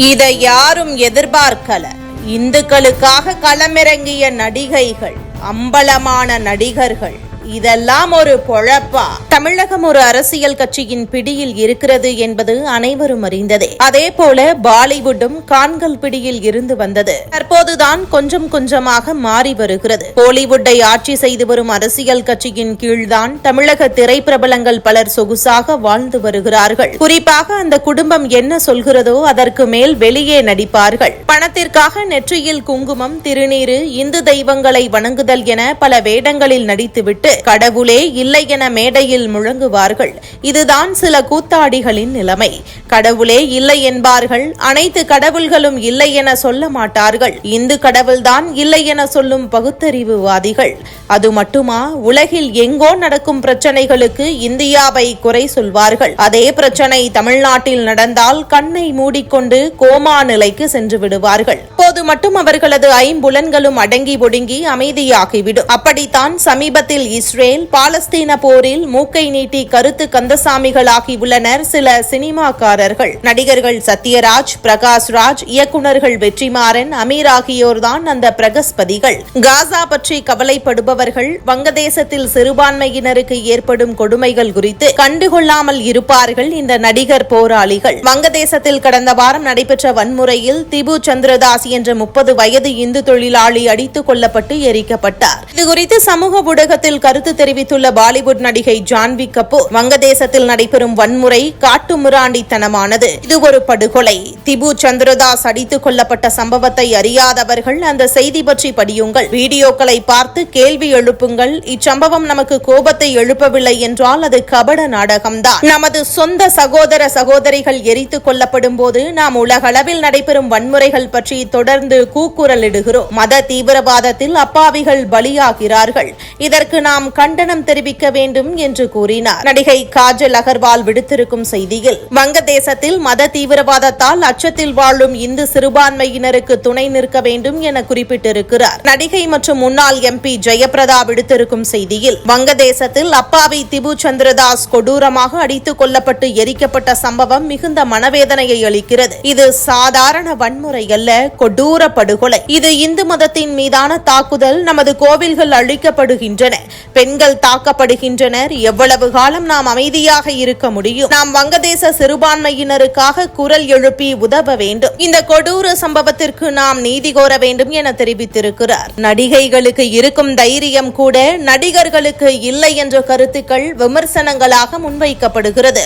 இதை யாரும் எதிர்பார்க்கல. இந்துக்களுக்காக களமிறங்கிய நடிகைகள் அம்பலமான நடிகர்கள். இதெல்லாம் ஒரு பொழப்பா? தமிழகம் ஒரு அரசியல் கட்சியின் பிடியில் இருக்கிறது என்பது அனைவரும் அறிந்ததே. அதே போல பாலிவுட்டும் கான்கள் பிடியில் இருந்து வந்தது. தற்போதுதான் கொஞ்சம் கொஞ்சமாக மாறி வருகிறது. கோலிவுட்டை ஆட்சி செய்து வரும் அரசியல் கட்சியின் கீழ்தான் தமிழக திரைப்பிரபலங்கள் பலர் சொகுசாக வாழ்ந்து வருகிறார்கள். குறிப்பாக அந்த குடும்பம் என்ன சொல்கிறதோ அதற்கு மேல் வெளியே நடிப்பார்கள். பணத்திற்காக நெற்றியில் குங்குமம் திருநீரு இந்து தெய்வங்களை வணங்குதல் என பல வேடங்களில் நடித்துவிட்டு கடவுளே இல்லை என மேடையில் முழங்குவார்கள். இதுதான் சில கூத்தாடிகளின் நிலைமை. கடவுளே இல்லை என்பார்கள். அனைத்து கடவுள்களும் இல்லை என சொல்ல மாட்டார்கள். இந்து கடவுள்தான் இல்லை என சொல்லும் பகுத்தறிவுவாதிகள். அது மட்டுமா? உலகில் எங்கோ நடக்கும் பிரச்சனைகளுக்கு இந்தியாவை குறை சொல்வார்கள். அதே பிரச்சனை தமிழ்நாட்டில் நடந்தால் கண்ணை மூடிக்கொண்டு கோமா நிலைக்கு சென்று விடுவார்கள். போது மட்டும் அவர்களது ஐம்புலன்களும் அடங்கி ஒடுங்கி அமைதியாகிவிடும். அப்படித்தான் சமீபத்தில் இஸ்ரேல் பாலஸ்தீன போரில் மூக்கை நீட்டி கருத்து கந்தசாமிகளாகி உள்ளனர் சில சினிமாக்காரர்கள். நடிகர்கள் சத்யராஜ் பிரகாஷ் ராஜ் இயக்குநர்கள் வெற்றிமாறன் அமீர் ஆகியோர்தான் அந்த பிரகஸ்பதிகள். காசா பற்றி கவலைப்படுபவர்கள் வங்கதேசத்தில் சிறுபான்மையினருக்கு ஏற்படும் கொடுமைகள் குறித்து கண்டுகொள்ளாமல் இருப்பார்கள் இந்த நடிகர் போராளிகள். வங்கதேசத்தில் கடந்த வாரம் நடைபெற்ற வன்முறையில் திபு சந்திரதாஸ் என்ற முப்பது வயது இந்து தொழிலாளி அடித்துக் கொல்லப்பட்டு எரிக்கப்பட்டார். இதுகுறித்து சமூக ஊடகத்தில் கருத்து தெரிவித்துள்ள பாலிவுட் நடிகை ஜான்வி கபூர் வங்கதேசத்தில் நடைபெறும் வன்முறை காட்டுமிராண்டித்தனமானது. இது ஒரு படுகொலை. திபு சந்திரதாஸ் அடித்துக் கொல்லப்பட்ட சம்பவத்தை அறியாதவர்கள் அந்த செய்தி பற்றி படியுங்கள். வீடியோக்களை பார்த்து கேள்வி எழுப்புங்கள். இச்சம்பவம் நமக்கு கோபத்தை எழுப்பவில்லை என்றால் அது கபட நாடகம்தான். நமது சொந்த சகோதர சகோதரிகள் எரித்துக் கொல்லப்படும் போது நாம் உலகளவில் நடைபெறும் வன்முறைகள் பற்றி தொடர்ந்து கூக்குரலிடுகிறோம். மத தீவிரவாதத்தில் அப்பாவிகள் பலியாகிறார்கள். இதற்கு நாம் நாம் கண்டனம் தெரிவிக்க வேண்டும் என்று கூறினார். நடிகை காஜல் அகர்வால் விடுத்திருக்கும் செய்தியில் வங்கதேசத்தில் மத தீவிரவாதத்தால் அச்சத்தில் வாழும் இந்து சிறுபான்மையினருக்கு துணை நிற்க வேண்டும் என குறிப்பிட்டிருக்கிறார். நடிகை மற்றும் முன்னாள் எம்பி ஜெயபிரதா விடுத்திருக்கும் செய்தியில் வங்கதேசத்தில் அப்பாவி திபு சந்திரதாஸ் கொடூரமாக அடித்துக் கொல்லப்பட்டு எரிக்கப்பட்ட சம்பவம் மிகுந்த மனவேதனையை அளிக்கிறது. இது சாதாரண வன்முறை அல்ல கொடூர படுகொலை இது இந்து மதத்தின் மீதான தாக்குதல் நமது கோவில்கள் அழிக்கப்படுகின்றன. பெண்கள் தாக்கப்படுகின்றனர். எவ்வளவு காலம் நாம் அமைதியாக இருக்க முடியும்? நாம் வங்கதேச சிறுபான்மையினருக்காக குரல் எழுப்பி உதவ வேண்டும். இந்த கொடூர சம்பவத்திற்கு நாம் நீதி கோர வேண்டும் என தெரிவித்திருக்கிறார். நடிகைகளுக்கு இருக்கும் தைரியம் கூட நடிகர்களுக்கு இல்லை என்ற கருத்துக்கள் விமர்சனங்களாக முன்வைக்கப்படுகிறது.